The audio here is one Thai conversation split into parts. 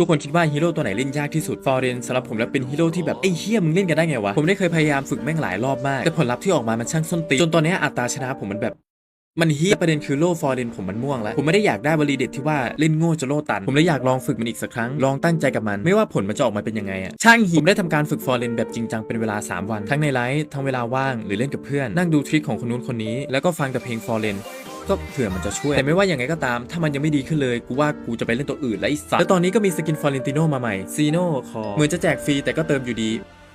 ทุกคนคิดว่าฮีโร่ตัวไหนเล่นยากที่สุดฟอร์เรนสำหรับผมแล้วเป็นฮีโร่ที่แบบไอ้เฮี้ยมึงเล่นกันได้ไงวะ ผมได้เคยพยายามฝึกแม่งหลายรอบมาก แต่ผลลัพธ์ที่ออกมามันช่างส้นตีนจนตอนนี้อัตราชนะผมมันแบบมันเฮียประเด็นคือโล่ฟอร์เรนผมมันม่วงแล้ว ผมไม่ได้อยากได้วลีเด็ดที่ว่าเล่นโง่จะโล่ตัน ผมเลยอยากลองฝึกมันอีกสักครั้ง ลองตั้งใจกับมัน ไม่ว่าผลมันจะออกมาเป็นยังไงอะช่างหิผมได้ทำการฝึกฟอร์เรนแบบจริงจังเป็นเวลา 3 วัน ทั้งในไลฟ์ทั้งเวลาว่างหรือเล่นกับเพื่อน นั่งดูทริคของคนนู้นคนนี้ แล้วก็ฟังแต่เพลงฟอร์เรน ก็เผื่อมันจะช่วย แต่ไม่ว่าอย่างไงก็ตาม ถ้ามันยังไม่ดีขึ้นเลย กูว่ากูจะไปเล่นตัวอื่นแล้วไอ้สัสแล้วตอนนี้ก็มีสกินฟอร์เรนติโนมาใหม่ซีโนคอเหมือนจะแจกฟรีแต่ก็เติมอยู่ดี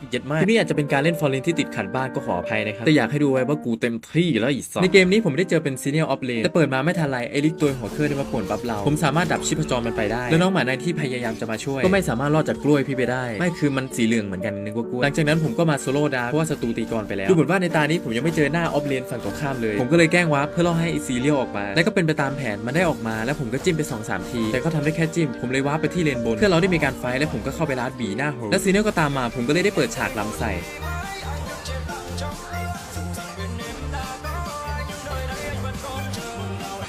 เย็ดมากที่นี่อาจจะเป็นการเล่นฟอร์เรนที่ติดขัดบ้างก็ขออภัยนะครับ แต่อยากให้ดูไว้ว่ากูเต็มที่แล้วอีสัสในเกมนี้ผมได้เจอเป็นซีเนียร์ออฟเลนแต่เปิดมาไม่ทันไรไอริกตัวหัวเครื่องได้มาป่วนบัฟเรา ผมสามารถดับชีพจรมันไปได้ แล้วน้องหมาในที่พยายามจะมาช่วย ก็ไม่สามารถรอดจากกล้วยพี่ไปได้ ไม่คือมันสีเหลืองเหมือนกันนึกว่ากล้วย หลังจากนั้นผมก็มาโซโล่ดาร์กเพราะว่าศัตรูตีกรไปแล้ว ดูเหมือนว่าในตานี้ผมยังไม่เจอหน้าออฟเลนฝั่งตรงข้ามเลย ผมก็เลยแกล้งวาร์ปเพื่อล่อให้ไอซีเรียลออกมา และก็เป็นไปตามแผนมันได้ออกมา แล้วผมก็จิ้มไป2อสที แต่ก็ทำได้แค่จิ้ม ผมเลยวาร์ปไปที่เลนบน เพื่อเราได้มีการไฟท์และผมก็เข้าไปลาดบีหน้าโฮแล้วซีเนียลก็ตามมาผมก็เลยได้เปิดฉากล้ำใส่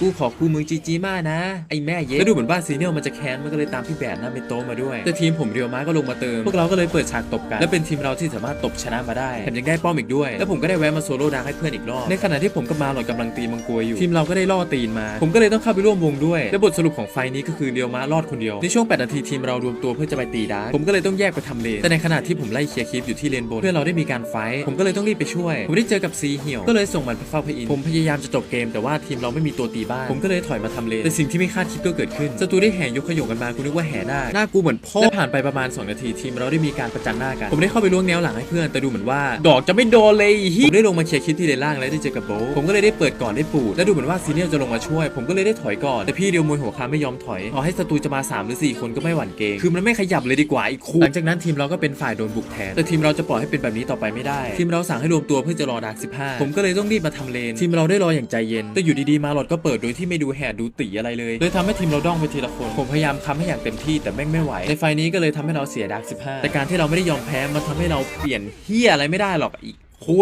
กูขอกูมึงจีจีมากนะไอ้แม่เย้แล้วดูเหมือนว่าซีเนียลมันจะแค้นมันก็เลยตามพี่แบดหน้าเมโตะมาด้วย แต่ทีมผมเรียวมาก็ลงมาเติม พวกเราก็เลยเปิดฉากตบกัน และเป็นทีมเราที่สามารถตบชนะมาได้แถมยังได้ป้อมอีกด้วย แล้วผมก็ได้แวะมาโซโล่ดาร์กให้เพื่อนอีกรอบในขณะที่ผมกับมาหลอดกำลังตีมังกรอยู่ทีมเราก็ได้ล่อตีนมา ผมก็เลยต้องเข้าไปร่วมวงด้วยและบทสรุปของไฟล์นี้ก็คือเรียวมารอดคนเดียวในช่วง 8 นาทีทีมเรารวมตัวเพื่อจะไปตีดาร์กผมก็เลยต้องแยกไปทำเลนแต่ในขณะที่ผมไล่เคลียร์คลิปอยู่ที่เลนบนเพื่อนเราได้มีการไฟท์ผมก็เลยต้องรีบไปช่วยผมได้เจอกับซีเหี่ยวก็เลยส่งมันไปเฝ้าพระอินทร์ผมพยายามจะจบเกมแต่ว่าทีมเราไม่มีตัวตีบ้านผมก็เลยถอยมาทำเลนแต่สิ่งที่ไม่คาดคิดก็เกิดขึ้นศัตรูได้แห่ยกขยงกันมากูนึกว่าแห่ได้หน้ากูเหมือนพ่อและผ่านไปประมาณ 2 นาทีทีมเราได้มีการประจันหน้ากัน ผมได้เข้าไปล้วงแนวหลังให้เพื่อนแต่ดูเหมือนว่า ดอกจะไม่โดนเลยไอ้เหี้ยผมได้ลงมาเคลียร์คลิปที่เลนล่างและได้เจอกับโบทผมก็เลยได้เปิดก่อนได้ปูดและดูเหมือนว่าซีเนียลจะลงมาช่วย ผมก็เลยได้ถอยก่อนแต่พี่เดียวมวยหัวคาไม่ยอมถอยขอให้ศัตรูจะมา 3 หรือ 4 คนก็ไม่หวั่นเกรงคือมันไม่ขยับเลยดีกว่าไอ้คู่หลังจากนั้นทีมเราก็เป็นฝ่ายโดนบุกแทนแต่ทีมเราจะปล่อยให้เป็นแบบนี้ต่อไปไม่ได้ ทีมเราสั่งให้รวมตัวเพื่อจะรอดาร์ก15 ผมก็เลยต้องรีบมาทำเลน ทีมเราได้รออย่างใจเย็นแต่อยู่ดีๆมาหลอดก็เปิดโดยที่ไม่ดูแหดดูตีอะไรเลยเลยทำให้ทีมเราด้องไปทีละคน ผมพยายามค้ำให้อย่างเต็มที่แต่แม่งไม่ไหว ในไฟล์นี้ก็เลยทำให้เราเสียดาร์ก15 แต่การที่เราไม่ได้ยอมแพ้มันทำให้เราเปลี่ยนเฮียอะไรไม่ได้หรอกอีกคุย